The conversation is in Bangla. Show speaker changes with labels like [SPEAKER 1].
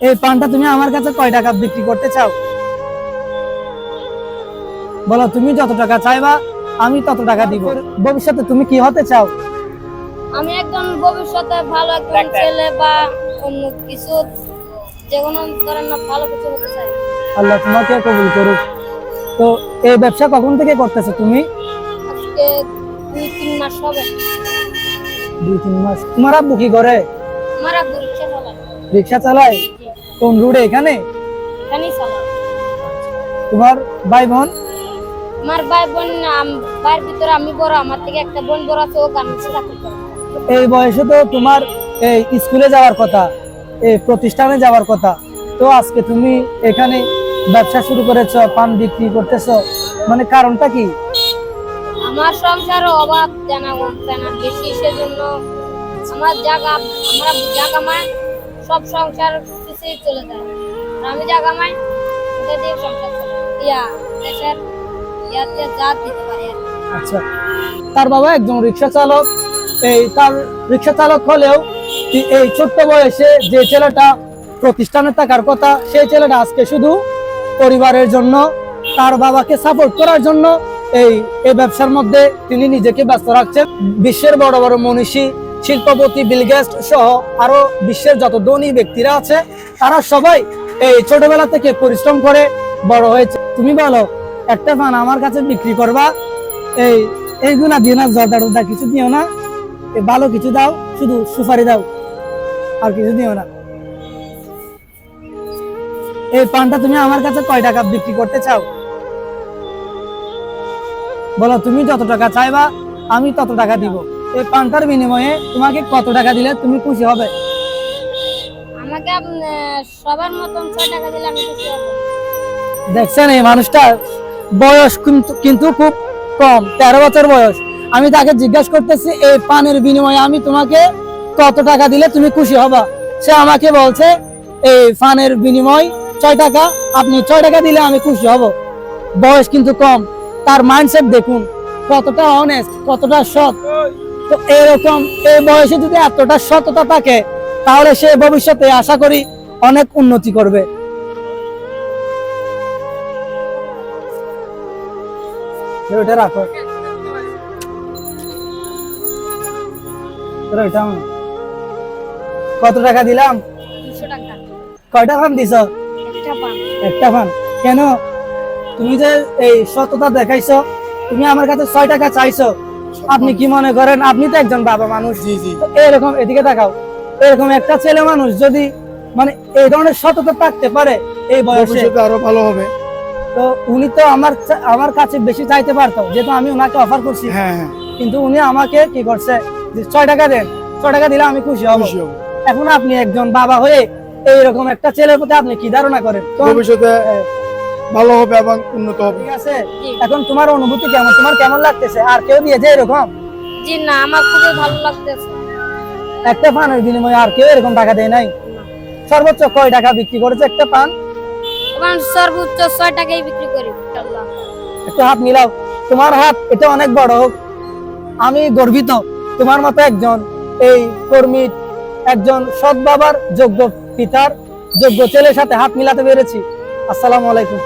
[SPEAKER 1] এই পানটা তুমি আমার কাছে কয় টাকা বিক্রি করতে চাও? বলো তুমি যত টাকা চাইবা আমি তত টাকা দিব। ভবিষ্যতে তুমি কি হতে চাও?
[SPEAKER 2] আমি একজন ভবিষ্যতে ভালো একজন ছেলে বা অন্য কিছু যে কোনো ধরেন ভালো কিছু হতে চাই।
[SPEAKER 1] আল্লাহ তোমাকে কবুল করুক। তো এই ব্যবসা কখন থেকে করতেছো তুমি?
[SPEAKER 2] আজকে দুই তিন মাস হবে।
[SPEAKER 1] দুই তিন মাস। তোমার আব্বু কি করে?
[SPEAKER 2] আমার আব্বু রিক্সা চালায়।
[SPEAKER 1] রিক্সা চালায়? কোন রুটে? এখানে? তোমার ভাই বোন?
[SPEAKER 2] আমার ভাই বোন ভাইয়ের ভিতরে আমি বড় আমার থেকে একটা বোন বড় আছে ও গার্মেন্টসে চাকরি করে
[SPEAKER 1] এই বয়সে তো তোমার এই স্কুলে যাওয়ার কথা এই প্রতিষ্ঠানে যাওয়ার কথা। তো আজকে তুমি এখানে ব্যবসা শুরু করেছ পান বিক্রি করতেছো মানে কারণটা কি?
[SPEAKER 2] আমার সংসারে অভাব জানা জানা বেশি সেজন্য আমার জায়গা আমরা জায়গা মায় সব সংসার চলে যায়। আমি জায়গা মায় ওটা দিয়ে সংসার ইয়া, দেশের ইয়াতে যা দিতে
[SPEAKER 1] আচ্ছা তার বাবা একজন রিক্সা চালক। এই তার রিক্সা চালক হলেও এই ছোট্ট বয়সে যে ছেলেটা প্রতিষ্ঠানে থাকার কথা, সেই ছেলেটা আজকে শুধু পরিবারের জন্য, তার বাবাকে সাপোর্ট করার জন্য এই এই ব্যবসার মধ্যে তিনি নিজেকে ব্যস্ত রাখছেন। বিশ্বের বড় বড় মনীষী শিল্পপতি বিলগেস্ট সহ আরও বিশ্বের যত ধনী ব্যক্তিরা আছে, তারা সবাই এই ছোটবেলা থেকে পরিশ্রম করে বড় হয়েছে। তুমি বলো, একটা ফান আমার কাছে বিক্রি করবা? এই, এইগুলা দিও না, জর্দা টর্দা কিছু দিও না। ভালো কিছু দাও, শুধু সুপারি দাও, আর কিছু দিও না। এই পানটা তুমি আমার কাছে কয় টাকা বিক্রি করতে চাও? বলো, তুমি যত টাকা চাইবা, আমি তত টাকা দিব। এই পানটার বিনিময়ে তোমাকে কত টাকা দিলে তুমি খুশি হবে?
[SPEAKER 2] আমাকে সবার মতন ছয় টাকা দিলে আমি খুশি হব।
[SPEAKER 1] দেখছেন এই মানুষটার বয়স কিন্তু কিন্তু খুব কম তেরো বছর বয়স। আমি তাকে জিজ্ঞাসা করতেছি এই পানের বিনিময়ে আমি তোমাকে কত টাকা দিলে তুমি খুশি হবা? সে আমাকে বলছে এই পানের বিনিময় ছয় টাকা আপনি ছয় টাকা দিলে আমি খুশি হব। বয়স কিন্তু কম তার মাইন্ডসেট দেখুন কতটা অনেস্ট কতটা সৎ। তো এরকম এই বয়সে যদি এতটা সততা থাকে তাহলে সে ভবিষ্যতে আশা করি অনেক উন্নতি করবে। ওটা রাখো। কত টাকা দিলাম? কয়টা ফান দিছ?
[SPEAKER 2] একটা
[SPEAKER 1] ফান। কেন? তুমি যে এই সততা দেখাইছো তুমি আমার কাছে ছয় টাকা চাইছো। আপনি কি মনে করেন? আপনি তো একজন বাবা মানুষ। এরকম এদিকে দেখাও। এরকম একটা ছেলে মানুষ যদি মানে এই ধরনের সততা থাকতে পারে এই বয়সে
[SPEAKER 3] আরও ভালো হবে।
[SPEAKER 1] তো উনি তো আমার আমার কাছে বেশি চাইতে পারতো যেহেতু আমি ওনাকে অফার করছি।
[SPEAKER 3] হ্যাঁ হ্যাঁ।
[SPEAKER 1] কিন্তু উনি আমাকে কি করছে? ছয় টাকা দেন ছয় টাকা দিলে আমি খুশি হব। এখন আপনি একজন বাবা হয়ে এইরকম একটা ছেলের প্রতি আপনি কি ধারণা করেন?
[SPEAKER 3] ভবিষ্যতে ভালো হবে এবং উন্নত হবে।
[SPEAKER 1] ঠিক আছে? এখন তোমার অনুভূতি কেমন? তোমার কেমন লাগতেছে? আর কেউ দিয়েছে এরকম?
[SPEAKER 2] জি না আমার খুবই ভালো লাগতেছে।
[SPEAKER 1] একটা পানের বিনিময়ে আর কেউ এরকম টাকা দেয় নাই? সর্বোচ্চ কয় টাকা বিক্রি করেছে একটা পান?
[SPEAKER 2] সর্বোচ্চ ছয় টাকাই বিক্রি করি ইনশাআল্লাহ।
[SPEAKER 1] একটু হাত মিলাও। তোমার হাত এটা অনেক বড় হোক। আমি গর্বিত। তোমার মতো একজন এই কর্মী একজন সৎ বাবার যোগ্য পিতার যোগ্য ছেলের সাথে হাত মিলাতে পেরেছি। আসসালামু আলাইকুম।